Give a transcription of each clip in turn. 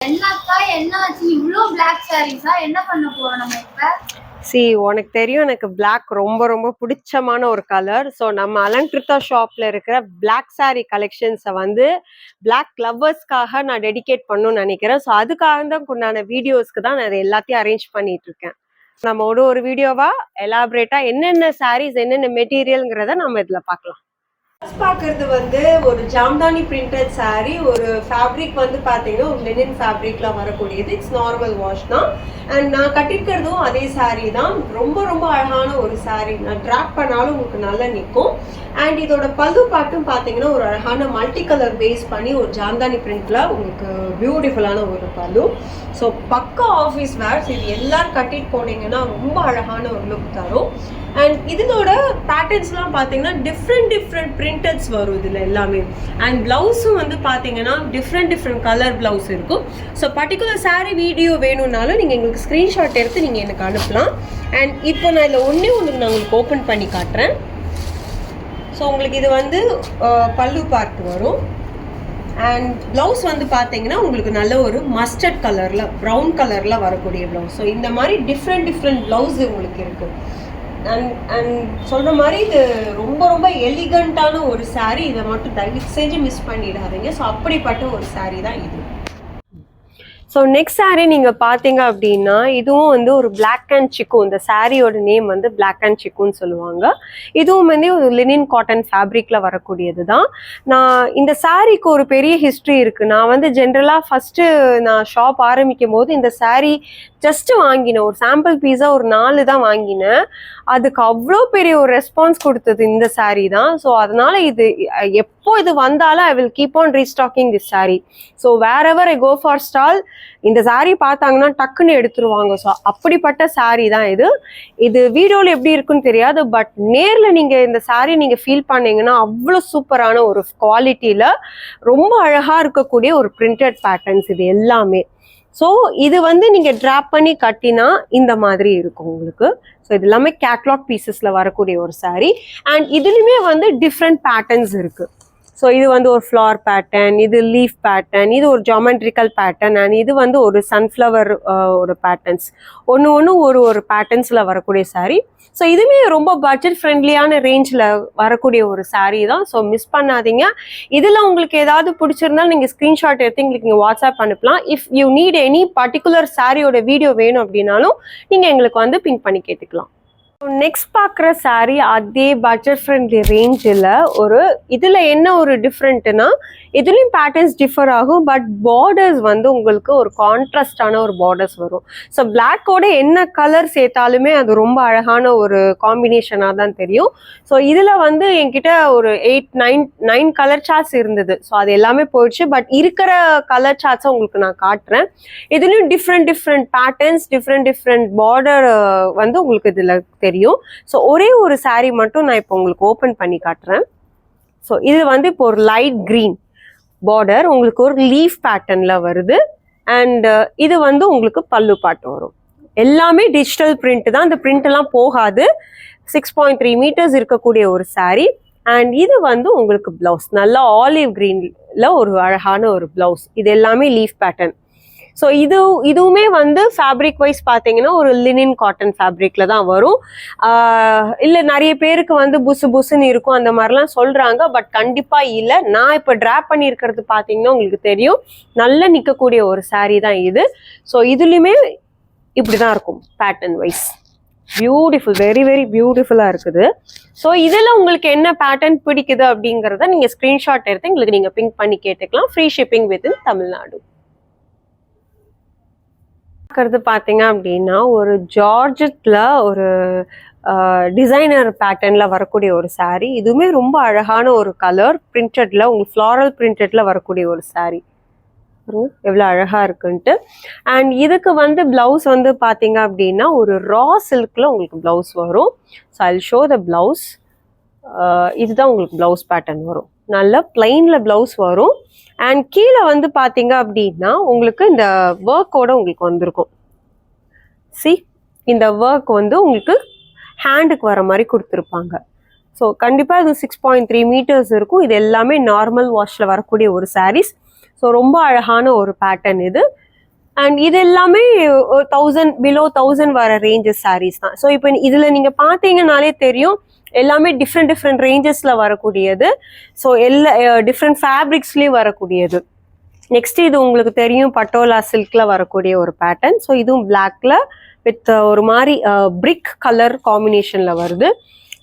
என்னக்கா என்னாச்சு? இவ்வளோ பிளாக் சாரீஸா என்ன பண்ண போறோம் நம்ம இப்ப? சி உனக்கு தெரியும் எனக்கு பிளாக் ரொம்ப ரொம்ப பிடிச்சமான ஒரு கலர் ஸோ நம்ம அலங்கிருத்தா ஷாப்பில் இருக்கிற பிளாக் saree கலெக்ஷன்ஸை வந்து பிளாக் லவ்வர்ஸ்க்காக நான் டெடிகேட் பண்ணணும்னு நினைக்கிறேன். ஸோ அதுக்காக தான் உண்டான வீடியோஸ்க்கு தான் நான் எல்லாத்தையும் அரேஞ்ச் பண்ணிட்டு இருக்கேன். நம்ம ஒரு ஒரு வீடியோவா எலாபரேட்டா என்னென்ன சாரீஸ் என்னென்ன மெட்டீரியல்ங்கிறத நம்ம இதில் பார்க்கலாம். பார்க்கறது வந்து ஒரு ஜாம்தானி பிரிண்டட் saree ஒரு ஃபேப்ரிக் வந்து பார்த்தீங்கன்னா ஒரு லெனின் ஃபேப்ரிக்ல வரக்கூடியது. இட்ஸ் நார்மல் வாஷ் தான். அண்ட் நான் கட்டிருக்கிறதும் அதே saree தான். ரொம்ப ரொம்ப அழகான ஒரு saree. நான் ட்ராக் பண்ணாலும் உங்களுக்கு நல்லா நிற்கும் அண்ட் இதோட பல்லு பாட்டும் பார்த்தீங்கன்னா ஒரு அழகான மல்டி கலர் பேஸ் பண்ணி ஒரு ஜாம்தானி பிரிண்ட்ல உங்களுக்கு பியூட்டிஃபுல்லான ஒரு பல்லு. ஸோ பக்கா ஆஃபீஸ் வேர்ஸ் இது எல்லாரும் கட்டிட்டு போனீங்கன்னா ரொம்ப அழகான ஒரு லுக் தரும். அண்ட் இதனோட பேட்டர்ன்ஸ்லாம் பார்த்தீங்கன்னா டிஃப்ரெண்ட் டிஃப்ரெண்ட் பிரிண்டட்ஸ் வரும் இதில் எல்லாமே. அண்ட் ப்ளவுஸும் வந்து பார்த்தீங்கன்னா டிஃப்ரெண்ட் டிஃப்ரெண்ட் கலர் ப்ளவுஸ் இருக்கும். ஸோ பர்டிகுலர் சாரீ வீடியோ வேணும்னாலும் நீங்கள் எங்களுக்கு ஸ்க்ரீன்ஷாட் எடுத்து நீங்கள் எனக்கு அனுப்பலாம். அண்ட் இப்போ நான் இதில் ஒன்றே ஒன்று நான் உங்களுக்கு ஓப்பன் பண்ணி காட்டுறேன். ஸோ உங்களுக்கு இது வந்து பல்லு பார்ட் வரும். அண்ட் ப்ளவுஸ் வந்து பார்த்தீங்கன்னா உங்களுக்கு நல்ல ஒரு மஸ்டர்ட் கலரில் ப்ரௌன் கலரில் வரக்கூடிய ப்ளவுஸ் ஸோ இந்த மாதிரி டிஃப்ரெண்ட் டிஃப்ரெண்ட் ப்ளவுஸ் உங்களுக்கு இருக்குது அண்ட் அண்ட் சொல்கிற மாதிரி இது ரொம்ப ரொம்ப எலிகண்ட்டான ஒரு சாரீ இதை மட்டும் தயவு செஞ்சு மிஸ் பண்ணிடாதீங்க. ஸோ அப்படிப்பட்ட ஒரு சாரீ தான் இது. ஸோ நெக்ஸ்ட் சாரீ நீங்கள் பார்த்தீங்க அப்படின்னா இதுவும் வந்து ஒரு பிளாக் அண்ட் சிக்கு இந்த சாரியோட நேம் வந்து பிளாக் அண்ட் சிக்குன்னு சொல்லுவாங்க. இதுவும் வந்து ஒரு லினின் காட்டன் ஃபேப்ரிக்கில் வரக்கூடியது தான். நான் இந்த சாரீக்கு ஒரு பெரிய ஹிஸ்ட்ரி இருக்குது நான் வந்து ஜென்ரலாக ஃபஸ்ட்டு நான் ஷாப் ஆரம்பிக்கும் போது இந்த சாரீ ஜஸ்ட்டு வாங்கினேன். ஒரு சாம்பிள் பீஸாக ஒரு நாலு தான் வாங்கினேன். அதுக்கு அவ்வளோ பெரிய ஒரு ரெஸ்பான்ஸ் கொடுத்தது இந்த சாரீ தான். ஸோ அதனால இது எப்போ இது வந்தாலும் I will keep on restocking this saree so wherever I go for stall இந்த சாரீ பார்த்தாங்கன்னா டக்குன்னு எடுத்துருவாங்க. ஸோ அப்படிப்பட்ட சாரீ தான் இது. இது வீடியோவில் எப்படி இருக்குன்னு தெரியாது பட் நேரில் நீங்கள் இந்த சாரீ நீங்கள் ஃபீல் பண்ணீங்கன்னா அவ்வளோ சூப்பரான ஒரு குவாலிட்டியில் ரொம்ப அழகாக இருக்கக்கூடிய ஒரு பிரிண்டட் பேட்டர்ன்ஸ் இது எல்லாமே. ஸோ இது வந்து நீங்கள் ட்ராப் பண்ணி கட்டினா இந்த மாதிரி இருக்கும் உங்களுக்கு. ஸோ இது எல்லாமே கேட்லாக் பீசஸில் வரக்கூடிய ஒரு சாரீ அண்ட் இதுலையுமே வந்து டிஃப்ரெண்ட் பேட்டர்ன்ஸ் இருக்குது ஸோ இது வந்து ஒரு ஃப்ளார் பேட்டர்ன் இது லீஃப் பேட்டர்ன் இது ஒரு ஜாமெட்ரிக்கல் பேட்டர்ன் அண்ட் இது வந்து ஒரு சன்ஃப்ளவர் ஒரு பேட்டர்ன்ஸ் ஒன்று ஒன்று ஒரு ஒரு பேட்டர்ன்ஸில் வரக்கூடிய சாரீ ஸோ இதுவுமே ரொம்ப பட்ஜெட் ஃப்ரெண்ட்லியான ரேஞ்சில் வரக்கூடிய ஒரு சாரீ தான். ஸோ மிஸ் பண்ணாதீங்க. இதில் உங்களுக்கு ஏதாவது பிடிச்சிருந்தாலும் நீங்கள் ஸ்க்ரீன்ஷாட் எடுத்து எங்களுக்கு நீங்கள் வாட்ஸ்அப் அனுப்பலாம். If you need any particular சாரியோட வீடியோ வேணும் அப்படின்னாலும் நீங்கள் எங்களுக்கு வந்து பிங்க் பண்ணி கேட்டுக்கலாம். நெக்ஸ்ட் பார்க்குற saree அதே பட்ஜெட் ஃப்ரெண்ட்லி ரேஞ்சில் ஒரு இதில் என்ன ஒரு டிஃப்ரெண்ட்னா இதுலேயும் பேட்டர்ன்ஸ் டிஃபர் ஆகும் பட் பார்டர்ஸ் வந்து உங்களுக்கு ஒரு கான்ட்ராஸ்டான ஒரு பார்டர்ஸ் வரும். ஸோ பிளாக்கோட என்ன கலர் சேர்த்தாலுமே அது ரொம்ப அழகான ஒரு காம்பினேஷனாக தான் தெரியும். ஸோ இதில் வந்து என்கிட்ட ஒரு eight nine nine colour charts இருந்தது. ஸோ அது எல்லாமே போயிடுச்சு பட் இருக்கிற கலர் சார்ட்ஸை உங்களுக்கு நான் காட்டுறேன். இதுலேயும் different different patterns different different border வந்து உங்களுக்கு இதில் தெரியும் ஸோ ஒரே ஒரு saree மட்டும் நான் இப்போ உங்களுக்கு ஓப்பன் பண்ணி காட்டுறேன். ஸோ இது வந்து இப்போ ஒரு லைட் க்ரீன் பார்டர் உங்களுக்கு ஒரு லீஃப் பேட்டர்னில் வருது. அண்ட் uh, இது வந்து உங்களுக்கு பல்லு பாட்டு வரும். எல்லாமே டிஜிட்டல் பிரிண்ட் தான். இந்த பிரிண்ட் எல்லாம் போகாது. சிக்ஸ் பாயிண்ட் த்ரீ மீட்டர்ஸ் இருக்கக்கூடிய ஒரு saree. அண்ட் இது வந்து உங்களுக்கு பிளவுஸ் நல்லா ஆலிவ் க்ரீனில் ஒரு அழகான ஒரு பிளவுஸ் இது எல்லாமே லீஃப் பேட்டர்ன் ஸோ இது இதுவுமே வந்து ஃபேப்ரிக் வைஸ் பார்த்தீங்கன்னா ஒரு லினின் காட்டன் ஃபேப்ரிக்ல தான் வரும். இல்லை நிறைய பேருக்கு வந்து புசு புசுன்னு இருக்கும் அந்த மாதிரிலாம் சொல்றாங்க. பட் கண்டிப்பாக இல்லை. நான் இப்போ ட்ராப் பண்ணியிருக்கிறது பார்த்தீங்கன்னா உங்களுக்கு தெரியும். நல்லா நிற்கக்கூடிய ஒரு சாரீ தான் இது. ஸோ இதுலேயுமே இப்படி தான் இருக்கும் pattern wise beautiful very very பியூட்டிஃபுல்லாக இருக்குது. ஸோ இதில் உங்களுக்கு என்ன பேட்டர்ன் பிடிக்குது அப்படிங்கிறத நீங்கள் ஸ்க்ரீன்ஷாட் எடுத்து எங்களுக்கு நீங்கள் பிங்க் பண்ணி கேட்டுக்கலாம். ஃப்ரீ ஷிப்பிங் வித் தமிழ்நாடு பார்க்கறது பார்த்தீங்க அப்படின்னா ஒரு ஜார்ஜத்தில் ஒரு டிசைனர் பேட்டர்னில் வரக்கூடிய ஒரு சாரீ இதுவுமே ரொம்ப அழகான ஒரு கலர் பிரிண்டடில் உங்களுக்கு ஃப்ளாரல் பிரிண்டடில் வரக்கூடிய ஒரு சாரீ எவ்வளோ அழகா இருக்குன்ட்டு. அண்ட் இதுக்கு வந்து பிளவுஸ் வந்து பார்த்தீங்க அப்படின்னா ஒரு ரா சில்க்ல உங்களுக்கு பிளவுஸ் வரும். So I show the blouse இதுதான் உங்களுக்கு பிளவுஸ் பேட்டர்ன் வரும். நல்ல பிளெயினில் ப்ளவுஸ் வரும். அண்ட் கீழே வந்து பார்த்தீங்க அப்படின்னா உங்களுக்கு இந்த ஒர்க்கோட உங்களுக்கு வந்திருக்கும். சி இந்த ஒர்க் வந்து உங்களுக்கு ஹேண்டுக்கு வர மாதிரி கொடுத்துருப்பாங்க. ஸோ கண்டிப்பாக இது சிக்ஸ் பாயிண்ட் த்ரீ மீட்டர்ஸ் இருக்கும். இது எல்லாமே நார்மல் வாஷில் வரக்கூடிய ஒரு சாரீஸ் ஸோ ரொம்ப அழகான ஒரு பேட்டர்ன் இது. அண்ட் இது எல்லாமே தௌசண்ட் பிலோ தௌசண்ட் வர ரேஞ்சஸ் சாரீஸ் தான். ஸோ இப்போ இதில் நீங்கள் பார்த்தீங்கன்னாலே தெரியும் எல்லாமே டிஃப்ரெண்ட் டிஃப்ரெண்ட் ரேஞ்சஸ்ல வரக்கூடியது. ஸோ எல்லா டிஃப்ரெண்ட் ஃபேப்ரிக்ஸ்லயும் வரக்கூடியது. நெக்ஸ்ட் இது உங்களுக்கு தெரியும் பட்டோலா சில்க்ல வரக்கூடிய ஒரு பேட்டர்ன் ஸோ இதுவும் பிளாக்ல வித் ஒரு மாதிரி பிரிக் கலர் காம்பினேஷன்ல வருது.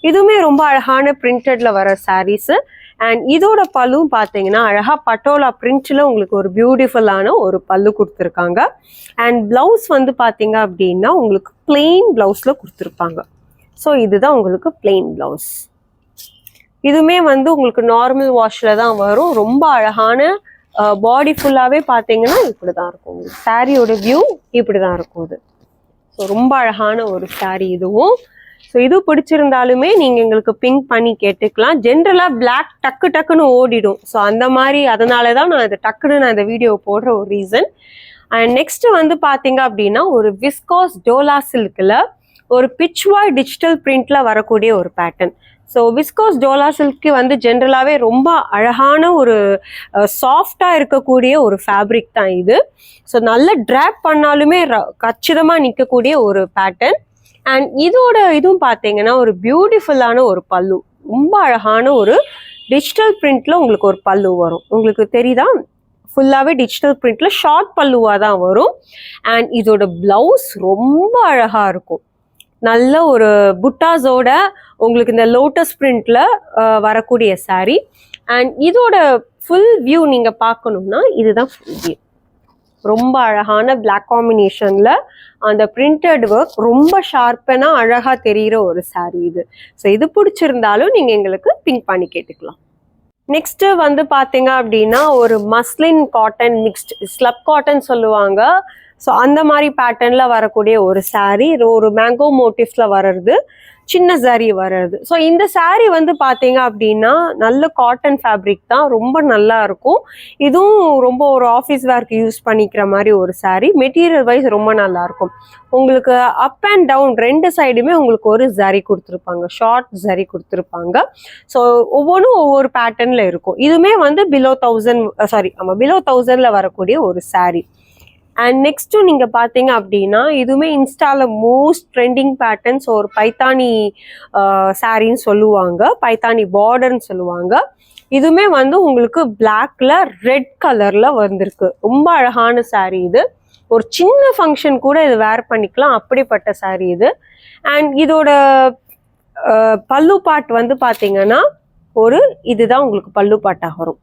இதுவுமே ரொம்ப அழகான பிரிண்டட்ல வர சாரீஸ் அண்ட் இதோட பல்லும் பார்த்தீங்கன்னா அழகா பட்டோலா பிரிண்ட்ல உங்களுக்கு ஒரு பியூட்டிஃபுல்லான ஒரு பல்லு கொடுத்துருக்காங்க. அண்ட் பிளவுஸ் வந்து பார்த்தீங்க அப்படின்னா உங்களுக்கு பிளெயின் பிளவுஸ்ல கொடுத்துருப்பாங்க. ஸோ இதுதான் உங்களுக்கு பிளெயின் பிளவுஸ் இதுவுமே வந்து உங்களுக்கு நார்மல் வாஷில் தான் வரும். ரொம்ப அழகான பாடி ஃபுல்லாகவே பார்த்தீங்கன்னா இப்படி தான் இருக்கும். உங்களுக்கு சாரியோட வியூ இப்படி தான் இருக்கும் இது ஸோ ரொம்ப அழகான ஒரு saree இதுவும். ஸோ இது பிடிச்சிருந்தாலுமே நீங்கள் எங்களுக்கு பிங்க் பண்ணி கேட்டுக்கலாம். ஜென்ரலாக பிளாக் டக்கு டக்குன்னு ஓடிடும். ஸோ அந்த மாதிரி அதனால தான் நான் இதை டக்குன்னு நான் இந்த வீடியோ போடுற ஒரு ரீசன் அண்ட் நெக்ஸ்ட் வந்து பார்த்தீங்க அப்படின்னா ஒரு விஸ்காஸ் டோலா சில்கில் ஒரு பிச்வாய் டிஜிட்டல் பிரிண்ட்ல வரக்கூடிய ஒரு pattern so viscose dola silk வந்து ஜென்ரலாகவே ரொம்ப அழகான ஒரு சாஃப்டாக இருக்கக்கூடிய ஒரு ஃபேப்ரிக் தான் இது. ஸோ நல்ல ட்ராப் பண்ணாலுமே ர- நிற்கக்கூடிய ஒரு பேட்டர்ன் அண்ட் இதோட இதுவும் பார்த்தீங்கன்னா ஒரு பியூட்டிஃபுல்லான ஒரு பல்லு. ரொம்ப அழகான ஒரு டிஜிட்டல் பிரிண்ட்ல உங்களுக்கு ஒரு பல்லு வரும். உங்களுக்கு தெரியுதா? ஃபுல்லாகவே டிஜிட்டல் பிரிண்ட்ல ஷார்ட் பல்லுவாக தான் வரும். அண்ட் இதோட பிளவுஸ் ரொம்ப அழகாக இருக்கும். நல்ல ஒரு புட்டாஸோட உங்களுக்கு இந்த லோட்டஸ் பிரிண்ட்ல வரக்கூடிய saree. அண்ட் இதோட ஃபுல் வியூ நீங்க பார்க்கணும்னா இதுதான் ஃபுல் வியூ ரொம்ப அழகான பிளாக் காம்பினேஷன்ல அந்த பிரிண்டட் ஒர்க் ரொம்ப ஷார்ப்பனா அழகா தெரிகிற ஒரு saree இது. ஸோ இது பிடிச்சிருந்தாலும் நீங்க எங்களுக்கு பிங்க் பண்ணி கேட்டுக்கலாம். நெக்ஸ்ட் வந்து பாத்தீங்க அப்படின்னா ஒரு muslin cotton mixed slub cotton சொல்லுவாங்க. ஸோ அந்த மாதிரி பேட்டர்னில் வரக்கூடிய ஒரு saree ஒரு மேங்கோ மோட்டிவ்ஸில் வர்றது சின்ன saree வர்றது. ஸோ இந்த saree வந்து பார்த்தீங்க அப்படின்னா நல்ல காட்டன் ஃபேப்ரிக் தான். ரொம்ப நல்லா இருக்கும். இதுவும் ரொம்ப ஒரு ஆஃபீஸ் வேர்க்கு யூஸ் பண்ணிக்கிற மாதிரி ஒரு saree. மெட்டீரியல் வைஸ் ரொம்ப நல்லா இருக்கும். உங்களுக்கு அப் அண்ட் டவுன் ரெண்டு சைடுமே உங்களுக்கு ஒரு ஜரி கொடுத்துருப்பாங்க. ஷார்ட் ஜரி கொடுத்துருப்பாங்க. ஸோ ஒவ்வொன்றும் ஒவ்வொரு பேட்டர்னில் இருக்கும். இதுவுமே வந்து பிலோ தௌசண்ட் சாரி ஆமாம் பிலோ தௌசண்டில் வரக்கூடிய ஒரு சாரீ அண்ட் நெக்ஸ்ட்டு நீங்கள் பார்த்தீங்க அப்படின்னா இதுவுமே இன்ஸ்டால மோஸ்ட் ட்ரெண்டிங் பேட்டர்ன்ஸ் ஒரு பைத்தானி சாரின்னு சொல்லுவாங்க. பைத்தானி பார்டர்னு சொல்லுவாங்க. இதுவுமே வந்து உங்களுக்கு பிளாக்ல ரெட் கலர்ல வந்திருக்கு. ரொம்ப அழகான saree இது. ஒரு சின்ன ஃபங்க்ஷன் கூட இது வேர் பண்ணிக்கலாம். அப்படிப்பட்ட saree இது. அண்ட் இதோட பல்லு பாட் வந்து பார்த்தீங்கன்னா ஒரு இதுதான் உங்களுக்கு பல்லு பாட்டாக வரும்.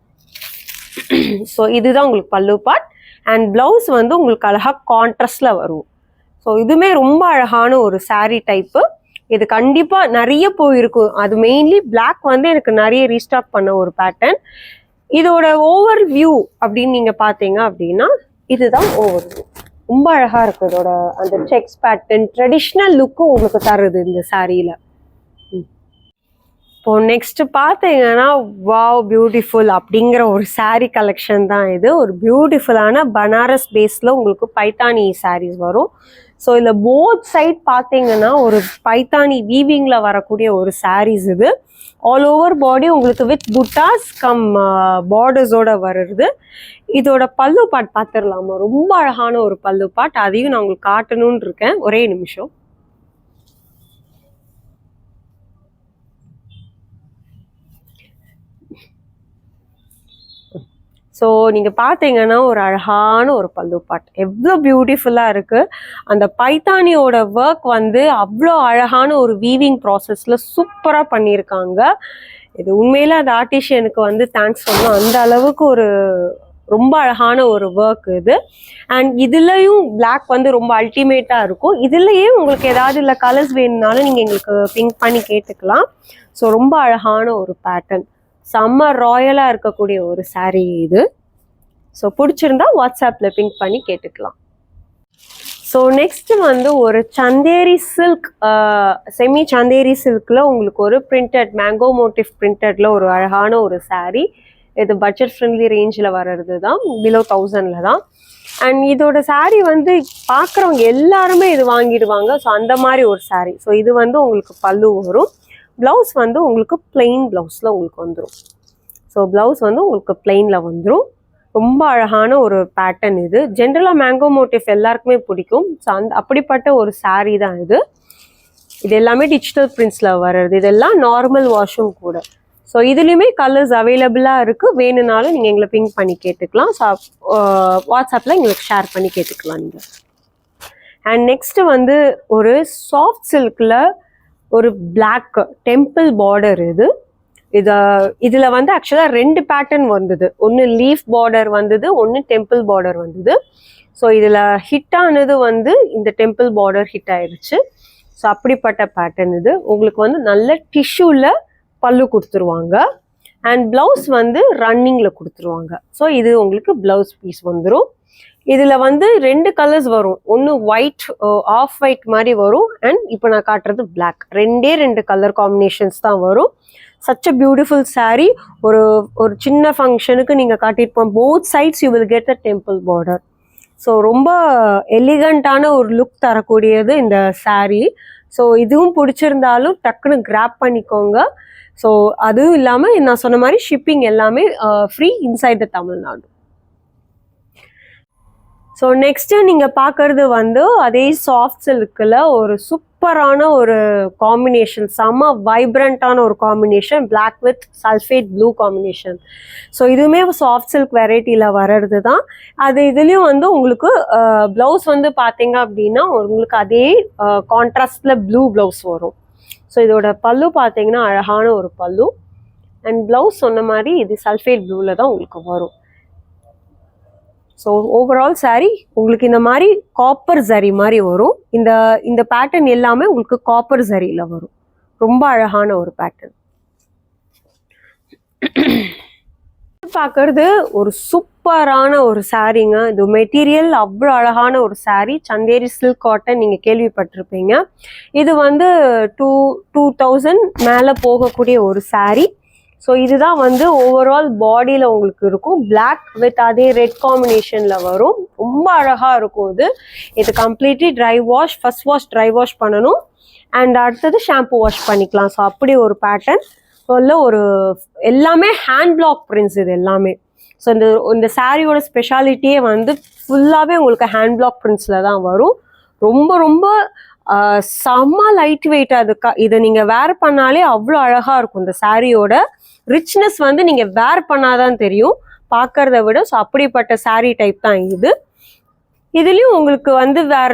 ஸோ இதுதான் உங்களுக்கு பல்லு பாட் அண்ட் ப்ளவுஸ் வந்து உங்களுக்கு அழகாக கான்ட்ரஸ்டில் வரும். ஸோ இதுவுமே ரொம்ப அழகான ஒரு சாரீ டைப்பு இது கண்டிப்பாக நிறைய போயிருக்கும் அது மெயின்லி பிளாக் வந்து எனக்கு நிறைய ரீஸ்டாக் பண்ண ஒரு பேட்டர்ன் இதோட ஓவர் வியூ அப்படின்னு நீங்கள் பார்த்தீங்க அப்படின்னா இதுதான் ஓவர் வியூ ரொம்ப அழகாக இருக்கு இதோட அந்த செக்ஸ் பேட்டர்ன் ட்ரெடிஷ்னல் லுக்கும் உங்களுக்கு தருது இந்த சாரியில் இப்போ நெக்ஸ்ட் பார்த்தீங்கன்னா வாவ் பியூட்டிஃபுல் அப்படிங்கிற ஒரு சாரீ கலெக்ஷன் தான் இது. ஒரு பியூட்டிஃபுல்லான பனாரஸ் பேஸில் உங்களுக்கு பைத்தானி சாரீஸ் வரும். ஸோ இதில் போத் சைட் பார்த்தீங்கன்னா ஒரு பைத்தானி வீவிங்கில் வரக்கூடிய ஒரு சாரீஸ் இது. ஆல் ஓவர் பாடி உங்களுக்கு வித் புட்டாஸ் கம் பார்டர்ஸோட வருது. இதோட பல்லு பாட் பார்த்துடலாமா? ரொம்ப அழகான ஒரு பல்லு பாட் அதையும் நான் உங்களுக்கு காட்டணும்னு இருக்கேன். ஒரே நிமிஷம். ஸோ நீங்கள் பார்த்தீங்கன்னா ஒரு அழகான ஒரு பல்லு பாட் எவ்வளோ பியூட்டிஃபுல்லாக இருக்குது அந்த பைத்தானியோட ஒர்க் வந்து அவ்வளோ அழகான ஒரு வீவிங் ப்ராசஸில் சூப்பராக பண்ணியிருக்காங்க. இது உண்மையில அந்த ஆர்டிஷியனுக்கு வந்து தேங்க்ஸ் சொல்லணும். அந்த அளவுக்கு ஒரு ரொம்ப அழகான ஒரு ஒர்க் இது. அண்ட் இதுலயும் பிளாக் வந்து ரொம்ப அல்டிமேட்டாக இருக்கும். இதுலயே உங்களுக்கு ஏதாவது இல்லை கலர்ஸ் வேணும்னாலும் நீங்கள் எங்களுக்கு பிங்க் பண்ணி கேட்டுக்கலாம். ஸோ ரொம்ப அழகான ஒரு பேட்டர்ன் செம்ம ராயலாக இருக்கக்கூடிய ஒரு சாரீ இது. ஸோ பிடிச்சிருந்தா வாட்ஸ்அப்பில் பிங்க் பண்ணி கேட்டுக்கலாம். ஸோ நெக்ஸ்ட் வந்து ஒரு சந்தேரி சில்க் செமி சந்தேரி சில்கில் உங்களுக்கு ஒரு பிரிண்டட் மேங்கோ மோட்டிவ் பிரிண்டடில் ஒரு அழகான ஒரு சாரீ இது பட்ஜெட் ஃப்ரெண்ட்லி ரேஞ்சில் வர்றது தான் பிலோ தௌசண்டில் தான். அண்ட் இதோட சாரீ வந்து பார்க்குறவங்க எல்லாருமே இது வாங்கிடுவாங்க. ஸோ அந்த மாதிரி ஒரு சாரீ ஸோ இது வந்து உங்களுக்கு பல்லு வரும். ப்ளவுஸ் வந்து உங்களுக்கு பிளெயின் ப்ளவுஸில் உங்களுக்கு வந்துடும் ஸோ ப்ளவுஸ் வந்து உங்களுக்கு பிளெயினில் வந்துடும் ரொம்ப அழகான ஒரு பேட்டர்ன் இது. ஜென்ரலாக மேங்கோ மோட்டிவ் எல்லாருக்குமே பிடிக்கும். ஸோ அந்த அப்படிப்பட்ட ஒரு சாரீ தான் இது. இது எல்லாமே டிஜிட்டல் பிரிண்ட்ஸில் வர்றது. இதெல்லாம் நார்மல் வாஷும் கூட. ஸோ இதுலேயுமே கலர்ஸ் அவைலபிளாக இருக்குது வேணும்னாலும் நீங்கள் எங்களை பிங்க் பண்ணி கேட்டுக்கலாம். ஸோ வாட்ஸ்அப்பில் எங்களுக்கு ஷேர் பண்ணி கேட்டுக்கலாம் நீங்கள் அண்ட் நெக்ஸ்ட்டு வந்து ஒரு சாஃப்ட் சில்கில் ஒரு பிளாக் டெம்பிள் பார்டர் இது. இதை இதில் வந்து ஆக்சுவலாக ரெண்டு பேட்டர்ன் வந்தது. ஒன்று லீஃப் பார்டர் வந்தது ஒன்று டெம்பிள் பார்டர் வந்தது. ஸோ இதில் ஹிட் ஆனது வந்து இந்த டெம்பிள் பார்டர் ஹிட் ஆயிடுச்சு ஸோ அப்படிப்பட்ட பேட்டர்ன் இது. உங்களுக்கு வந்து நல்ல டிஷ்யூவில் பல்லு கொடுத்துருவாங்க. அண்ட் ப்ளவுஸ் வந்து ரன்னிங்கில் கொடுத்துருவாங்க. ஸோ இது உங்களுக்கு ப்ளவுஸ் பீஸ் வந்துடும் இதில் வந்து ரெண்டு கலர்ஸ் வரும். ஒன்று ஒயிட் ஆஃப் ஒயிட் மாதிரி வரும். அண்ட் இப்போ நான் காட்டுறது பிளாக் ரெண்டே ரெண்டு கலர் காம்பினேஷன்ஸ் தான் வரும். Such a beautiful saree. ஒரு ஒரு சின்ன ஃபங்க்ஷனுக்கு நீங்கள் காட்டியிருப்போம். Both sides you will get the temple border so ரொம்ப எலிகண்ட்டான ஒரு லுக் தரக்கூடியது இந்த சாரீ ஸோ இதுவும் பிடிச்சிருந்தாலும் டக்குன்னு கிராப் பண்ணிக்கோங்க. ஸோ அதுவும் இல்லாமல் நான் சொன்ன மாதிரி ஷிப்பிங் எல்லாமே free inside the Tamil Nadu so next நீங்கள் பார்க்குறது வந்து அதே சாஃப்ட் சில்கில் ஒரு சூப்பரான ஒரு காம்பினேஷன் செம்ம வைப்ரண்ட்டான ஒரு combination black with sulphate blue combination so இதுவுமே சாஃப்ட் சில்க் வெரைட்டியில் வர்றது தான். அது இதுலேயும் வந்து உங்களுக்கு ப்ளவுஸ் வந்து பார்த்தீங்க அப்படின்னா உங்களுக்கு அதே கான்ட்ராஸ்டில் ப்ளூ ப்ளவுஸ் வரும். ஸோ இதோட பல்லு பார்த்தீங்கன்னா அழகான ஒரு பல்லு. அண்ட் ப்ளவுஸ் சொன்ன மாதிரி இது சல்ஃபேட் ப்ளூவில் தான் உங்களுக்கு வரும். ஸோ ஓவரால் saree உங்களுக்கு இந்த மாதிரி காப்பர் சரி மாதிரி வரும். இந்த இந்த பேட்டர்ன் எல்லாமே உங்களுக்கு காப்பர் சரியில் வரும். ரொம்ப அழகான ஒரு பேட்டர்ன் பார்க்கறது ஒரு சூப்பரான ஒரு சாரீங்க. இது மெட்டீரியல் அவ்வளோ அழகான ஒரு saree. சந்தேரி சில்க் காட்டன் நீங்கள் கேள்விப்பட்டிருப்பீங்க. இது வந்து டூ டூ தௌசண்ட் மேலே போகக்கூடிய ஒரு சாரீ ஸோ இதுதான் வந்து ஓவரால் பாடியில் உங்களுக்கு இருக்கும். பிளாக் வித் அதே ரெட் காம்பினேஷனில் வரும். ரொம்ப அழகாக இருக்கும் இது. இது completely dry wash first wash dry wash பண்ணணும். அண்ட் அடுத்தது ஷாம்பு வாஷ் பண்ணிக்கலாம். ஸோ அப்படி ஒரு பேட்டர்ன் சொல்ல ஒரு எல்லாமே ஹேண்ட் பிளாக் பிரிண்ட்ஸ் இது எல்லாமே. ஸோ இந்த இந்த சாரியோட ஸ்பெஷாலிட்டியே வந்து ஃபுல்லாகவே உங்களுக்கு ஹேண்ட் பிளாக் பிரிண்ட்ஸில் தான் வரும். ரொம்ப ரொம்ப செம்ம லைட் வெயிட் அதுக்கா இதை நீங்கள் வேர் பண்ணாலே அவ்வளோ அழகாக இருக்கும் இந்த சாரியோட ரிச்னஸ் வந்து நீங்கள் வேர் பண்ணாதான் தெரியும். பார்க்கறத விட ஸோ அப்படிப்பட்ட சாரீ டைப் தான் இது. இதுலேயும் உங்களுக்கு வந்து வேற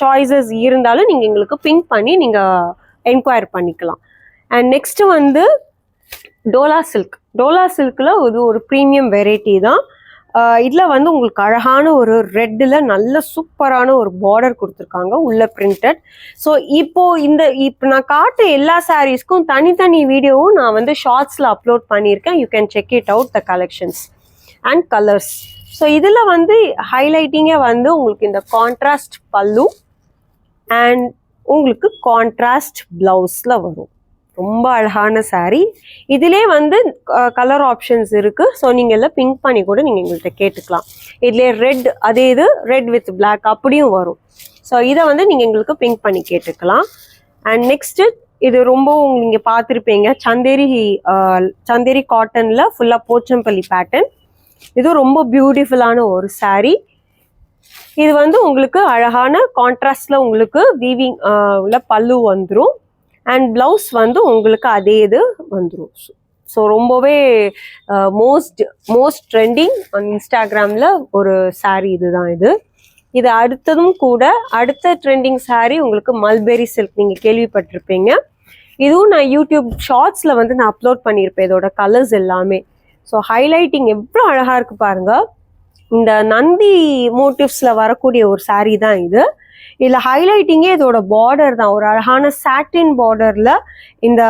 சாய்ஸஸ் இருந்தாலும் நீங்கள் எங்களுக்கு பிங்க் பண்ணி நீங்கள் என்கொயர் பண்ணிக்கலாம். அண்ட் நெக்ஸ்ட்டு வந்து டோலா சில்க் டோலா சில்கில் இது ஒரு ப்ரீமியம் வெரைட்டி தான். இதில் வந்து உங்களுக்கு அழகான ஒரு ரெட்டில் நல்ல சூப்பரான ஒரு பார்டர் கொடுத்துருக்காங்க உள்ள பிரிண்டட் ஸோ இப்போ இந்த இப்போ நான் காட்டுற எல்லா சாரீஸ்க்கும் தனித்தனி வீடியோவும் நான் வந்து ஷார்ட்ஸில் அப்லோட் பண்ணியிருக்கேன். You can check it out the collections and colours so இதில் வந்து ஹைலைட்டிங்கே வந்து உங்களுக்கு இந்த கான்ட்ராஸ்ட் பல்லு அண்ட் உங்களுக்கு கான்ட்ராஸ்ட் ப்ளவுஸில் வரும். ரொம்ப அழகான saree. இதிலே வந்து கலர் ஆப்ஷன்ஸ் இருக்கு. ஸோ நீங்கள் எல்லாம் பிங்க் பண்ணி கூட நீங்கள் எங்கள்கிட்ட கேட்டுக்கலாம். இதுலேயே ரெட் அதே இது ரெட் வித் பிளாக் அப்படியும் வரும். ஸோ இதை வந்து நீங்கள் எங்களுக்கு பிங்க் பண்ணி கேட்டுக்கலாம். அண்ட் நெக்ஸ்ட்டு இது ரொம்பவும் நீங்கள் பார்த்துருப்பீங்க. சந்தேரி சந்தேரி காட்டனில் ஃபுல்லாக போச்சம்பள்ளி பேட்டர்ன் இது ரொம்ப பியூட்டிஃபுல்லான ஒரு சாரீ இது வந்து உங்களுக்கு அழகான கான்ட்ராஸ்டில் உங்களுக்கு வீவிங் உள்ள பல்லு வந்துடும் அண்ட் பிளவுஸ் வந்து உங்களுக்கு அதே இது வந்துடும் ஸோ ரொம்பவே மோஸ்ட் மோஸ்ட் ட்ரெண்டிங் ஆன் இன்ஸ்டாகிராமில் ஒரு saree இதுதான் இது. இது அடுத்ததும் கூட அடுத்த ட்ரெண்டிங் சாரீ உங்களுக்கு மல்பெரி சில்க் நீங்கள் கேள்விப்பட்டிருப்பீங்க. இதுவும் நான் யூடியூப் ஷார்ட்ஸில் வந்து நான் அப்லோட் பண்ணியிருப்பேன். இதோட கலர்ஸ் எல்லாமே. ஸோ ஹைலைட்டிங் எவ்வளோ அழகாக இருக்குது பாருங்கள் இந்த நந்தி மோட்டிவ்ஸில் வரக்கூடிய ஒரு சாரீ தான் இது. இதில் ஹைலைட்டிங்கே இதோட பார்டர் தான். ஒரு அழகான சாட்டின் பார்டரில் இந்த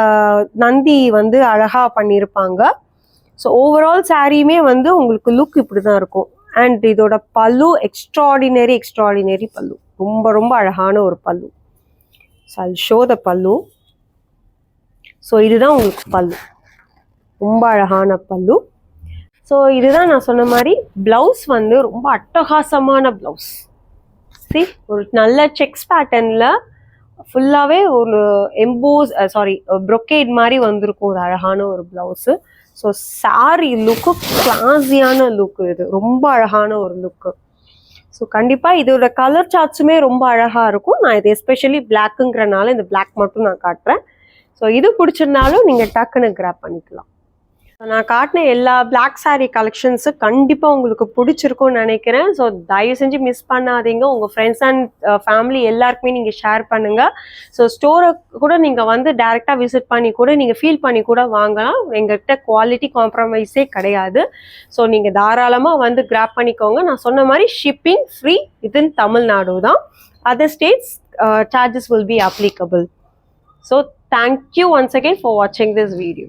நந்தி வந்து அழகாக பண்ணியிருப்பாங்க ஸோ ஓவரால் சாரியுமே வந்து உங்களுக்கு லுக் இப்படி தான் இருக்கும். அண்ட் இதோட பல்லு எக்ஸ்ட்ராடினரி எக்ஸ்ட்ராடினரி பல்லு. ரொம்ப ரொம்ப அழகான ஒரு பல்லு. ஸோ அது ஷோ த பல்லு. ஸோ இதுதான் உங்களுக்கு பல்லு. ரொம்ப அழகான பல்லு. ஸோ இதுதான் நான் சொன்ன மாதிரி ப்ளவுஸ் வந்து ரொம்ப அட்டகாசமான ப்ளவுஸ் see ஒரு நல்ல செக்ஸ் பேட்டர்னில் ஃபுல்லாகவே ஒரு எம்போஸ் சாரி ப்ரொக்கேட் மாதிரி வந்திருக்கும் ஒரு அழகான ஒரு ப்ளவுஸு ஸோ சாரி லுக்கு கிளாஸியான லுக்கு இது. ரொம்ப அழகான ஒரு லுக்கு ஸோ கண்டிப்பாக இதோட கலர் சார்ட்ஸுமே ரொம்ப அழகாக இருக்கும். நான் இது எஸ்பெஷலி பிளாக்குங்கிறனால இந்த பிளாக் மட்டும் நான் காட்டுறேன். ஸோ இது பிடிச்சிருந்தாலும் நீங்கள் டக்குன்னு கிராப் பண்ணிக்கலாம். நான் காட்டின எல்லா பிளாக் saree கலெக்ஷன்ஸும் கண்டிப்பாக உங்களுக்கு பிடிச்சிருக்கும்னு நினைக்கிறேன். ஸோ தயவு செஞ்சு மிஸ் பண்ணாதீங்க. உங்கள் ஃப்ரெண்ட்ஸ் அண்ட் ஃபேமிலி எல்லாருக்குமே நீங்கள் ஷேர் பண்ணுங்கள் ஸோ ஸ்டோரை கூட நீங்கள் வந்து டேரெக்டாக விசிட் பண்ணி கூட நீங்கள் ஃபீல் பண்ணி கூட வாங்கலாம். எங்கள்கிட்ட குவாலிட்டி காம்ப்ரமைஸே கிடையாது. ஸோ நீங்கள் தாராளமாக வந்து கிராப் பண்ணிக்கோங்க. நான் சொன்ன மாதிரி ஷிப்பிங் ஃப்ரீ வித்தின் தமிழ்நாடு தான். Other states charges will be applicable so thank you once again for வாட்சிங் திஸ் வீடியோ